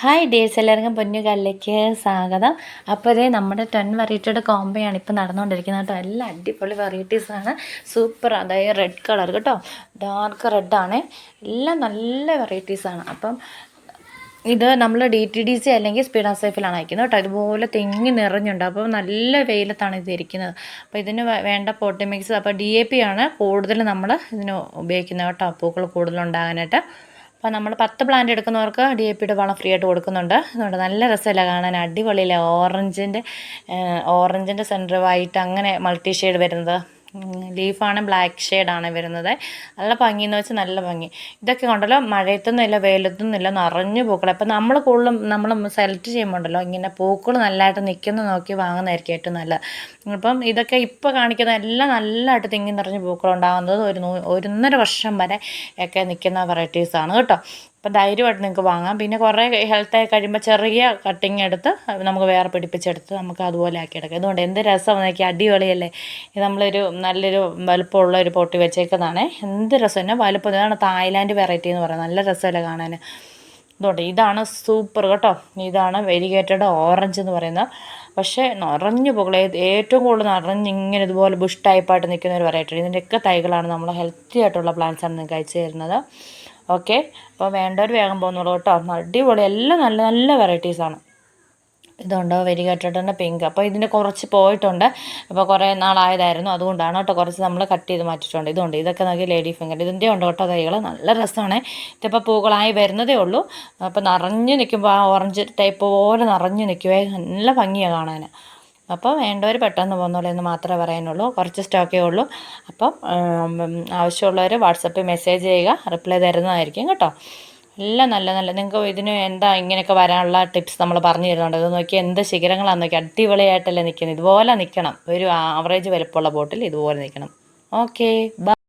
Hi ഡേഴ്സ് എല്ലാവർക്കും പൊന്നുകാലിലേക്ക് സ്വാഗതം. അപ്പോൾ ഇതേ നമ്മുടെ ടെൻ വെറൈറ്റിയുടെ കോമ്പയാണ് ഇപ്പോൾ നടന്നുകൊണ്ടിരിക്കുന്നത് കേട്ടോ. എല്ലാ അടിപൊളി വെറൈറ്റീസാണ് സൂപ്പർ അതായത് റെഡ് കളർ കേട്ടോ. ഡാർക്ക് റെഡാണ് എല്ലാം നല്ല വെറൈറ്റീസാണ് അപ്പം ഇത് നമ്മൾ ഡി ടി ഡി സി അല്ലെങ്കിൽ സ്പീഡ് സേഫിലാണ് അയക്കുന്നത് കേട്ടോ. ഇതുപോലെ തെങ്ങി നിറഞ്ഞുണ്ട്. അപ്പോൾ നല്ല വെയിലത്താണ് ഇത് ഇരിക്കുന്നത്. അപ്പോൾ ഇതിന് വേണ്ട പോട്ടി മിക്സ് അപ്പോൾ ഡി എ പി ആണ് കൂടുതൽ നമ്മൾ ഇതിന് ഉപയോഗിക്കുന്നത് കേട്ടോ. പൂക്കൾ കൂടുതലുണ്ടാകാനായിട്ട്. അപ്പോൾ നമ്മൾ പത്ത് പ്ലാന്റ് എടുക്കുന്നവർക്ക് ഡി എ പിയുടെ വളം ഫ്രീ ആയിട്ട് കൊടുക്കുന്നുണ്ട്. അതുകൊണ്ട് നല്ല രസമല്ല കാണാൻ? അടിപൊളിയില്ല? ഓറഞ്ചിന്റെ ഓറഞ്ചിന്റെ വൈറ്റ് അങ്ങനെ മൾട്ടി ഷെയ്ഡ് വരുന്നത്. ലീഫാണ് ബ്ലാക്ക് ഷെയ്ഡാണ് വരുന്നത്. നല്ല ഭംഗി എന്ന് വെച്ചാൽ നല്ല ഭംഗി. ഇതൊക്കെ ഉണ്ടല്ലോ മഴയത്തൊന്നുമില്ല വെയിലത്തൊന്നുമില്ല നിറഞ്ഞു പൂക്കൾ അപ്പം നമ്മൾ കൂടുതലും നമ്മൾ സെലക്ട് ചെയ്യുമ്പോണ്ടല്ലോ ഇങ്ങനെ പൂക്കൾ നല്ലതായിട്ട് നിൽക്കുന്ന നോക്കി വാങ്ങുന്നതായിരിക്കും ഏറ്റവും നല്ലത്. അപ്പം ഇതൊക്കെ ഇപ്പോൾ കാണിക്കുന്ന എല്ലാം നല്ലതായിട്ട് തിങ്ങി നിറഞ്ഞ് പൂക്കൾ ഉണ്ടാകുന്നത് ഒരു ഒന്നര വർഷം വരെ ഒക്കെ നിൽക്കുന്ന വെറൈറ്റീസാണ് കേട്ടോ. അപ്പം ധൈര്യമായിട്ട് നിങ്ങൾക്ക് വാങ്ങാം. പിന്നെ കുറേ ഹെൽത്തായി കഴിയുമ്പോൾ ചെറിയ കട്ടിങ് എടുത്ത് നമുക്ക് വേറെ പിടിപ്പിച്ചെടുത്ത് നമുക്ക് അതുപോലെ ആക്കിയെടുക്കാം ഇതുകൊണ്ട് എന്ത് രസം നോക്കി അടിപൊളിയല്ലേ? ഇത് നമ്മളൊരു നല്ലൊരു വലുപ്പമുള്ള ഒരു പൊട്ടി വെച്ചേക്കുന്നതാണ്. എന്ത് രസം? തന്നെ വലുപ്പം? ഇതാണ് തായ്ലാൻഡ് വെറൈറ്റി എന്ന് പറയുന്നത്. നല്ല രസമല്ലേ കാണാൻ ഇതുകൊണ്ട് ഇതാണ് സൂപ്പർ കേട്ടോ. ഇതാണ് വെരിഗേറ്റഡ് ഓറഞ്ച് എന്ന് പറയുന്നത് പക്ഷേ നിറഞ്ഞു പോകളെ ഏറ്റവും കൂടുതൽ നിറഞ്ഞ് ഇങ്ങനെ ഇതുപോലെ ബുഷ് ടൈപ്പായിട്ട് നിൽക്കുന്ന ഒരു വെറൈറ്റി ഇതിന്റെയൊക്കെ തൈകളാണ് നമ്മൾ ഹെൽത്തി ആയിട്ടുള്ള പ്ലാന്റ്സാണ് നിങ്ങൾക്ക് അയച്ചു തരുന്നത്. ഓക്കെ? അപ്പോൾ വേണ്ടവർ വേഗം പോകുന്നുള്ളൂ കേട്ടോ. അടിപൊളി എല്ലാം നല്ല നല്ല വെറൈറ്റീസാണ് ഇതുണ്ടോ? വെരി വെരികേറ്റിട്ടുണ്ട് പിങ്ക് അപ്പോൾ ഇതിന്റെ കുറച്ച് പോയിട്ടുണ്ട്. അപ്പോൾ കുറേ നാളായതായിരുന്നു. അതുകൊണ്ടാണ് കേട്ടോ കുറച്ച് നമ്മൾ കട്ട് ചെയ്ത് മാറ്റിയിട്ടുണ്ട്. ഇതുണ്ട്. ഇതൊക്കെ നോക്കി ലേഡി ഫിംഗർ ഇതിന്റെ ഉണ്ട് കേട്ടോ തൈകൾ? നല്ല രസമാണ്. ഇതിപ്പോൾ പൂക്കളായി വരുന്നതേ ഉള്ളൂ. അപ്പോൾ നിറഞ്ഞു നിൽക്കുമ്പോൾ ആ ഓറഞ്ച് ടൈപ്പ് പോലെ നിറഞ്ഞു നിൽക്കുവേ നല്ല ഭംഗിയാണ് കാണാൻ അപ്പോൾ വേണ്ടവർ പെട്ടെന്ന് പോകുന്നുള്ളൂ എന്ന് മാത്രമേ പറയാനുള്ളൂ കുറച്ച് സ്റ്റോക്കേ ഉള്ളൂ. അപ്പം ആവശ്യമുള്ളവർ വാട്സപ്പിൽ മെസ്സേജ് ചെയ്യുക. റിപ്ലൈ തരുന്നതായിരിക്കും കേട്ടോ. എല്ലാം നല്ല നല്ല. നിങ്ങൾക്ക് ഇതിന് എന്താ ഇങ്ങനെയൊക്കെ വരാനുള്ള ടിപ്സ് നമ്മൾ പറഞ്ഞു തരുന്നുണ്ട്. ഇത് നോക്കി എന്ത് ശിഖരങ്ങളാണെന്ന് നോക്കി അടിപൊളിയായിട്ടല്ലേ നിൽക്കുന്നത് ഇതുപോലെ നിൽക്കണം ഒരു ആവറേജ് വലുപ്പമുള്ള ബോട്ടിൽ ഇതുപോലെ നിൽക്കണം ഓക്കെ ബൈ